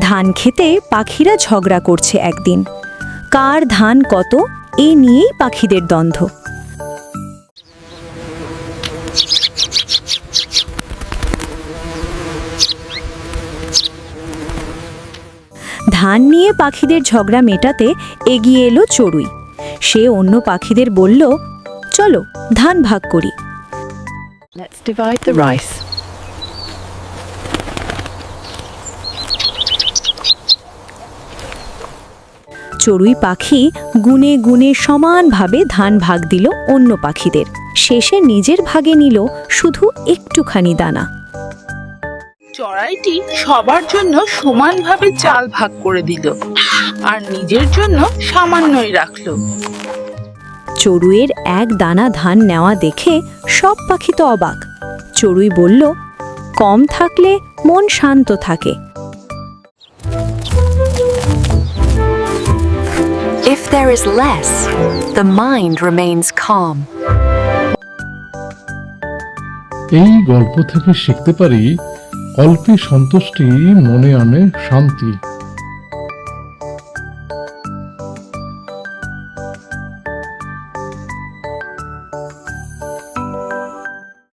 ধান খেতে পাখিরা ঝগড়া করছে একদিন। কার ধান কত, এ নিয়েই পাখিদের দ্বন্দ্ব। ধান নিয়ে পাখিদের ঝগড়া মেটাতে এগিয়ে এলো চড়ুই। সে অন্য পাখিদের বলল, চলো, ধান ভাগ করি। Let's divide the rice. চড়ুই পাখি গুনে গুনে সমানভাবে ধান ভাগ দিল অন্য পাখিদের। শেষে নিজের ভাগে নিল শুধু একটুখানি দানা। চড়াইটি সবার জন্য সমানভাবে চাল ভাগ করে দিল আর নিজের জন্য সামান্যই রাখল। চড়ুইয়ের এক দানা ধান নেওয়া দেখে সব পাখি তো অবাক। চড়ুই বলল কম থাকলে মন শান্ত থাকে। If there is less, the mind remains calm. এই গল্প থেকে শিখতে পারি অল্পে সন্তুষ্টি মনে আনে শান্তি।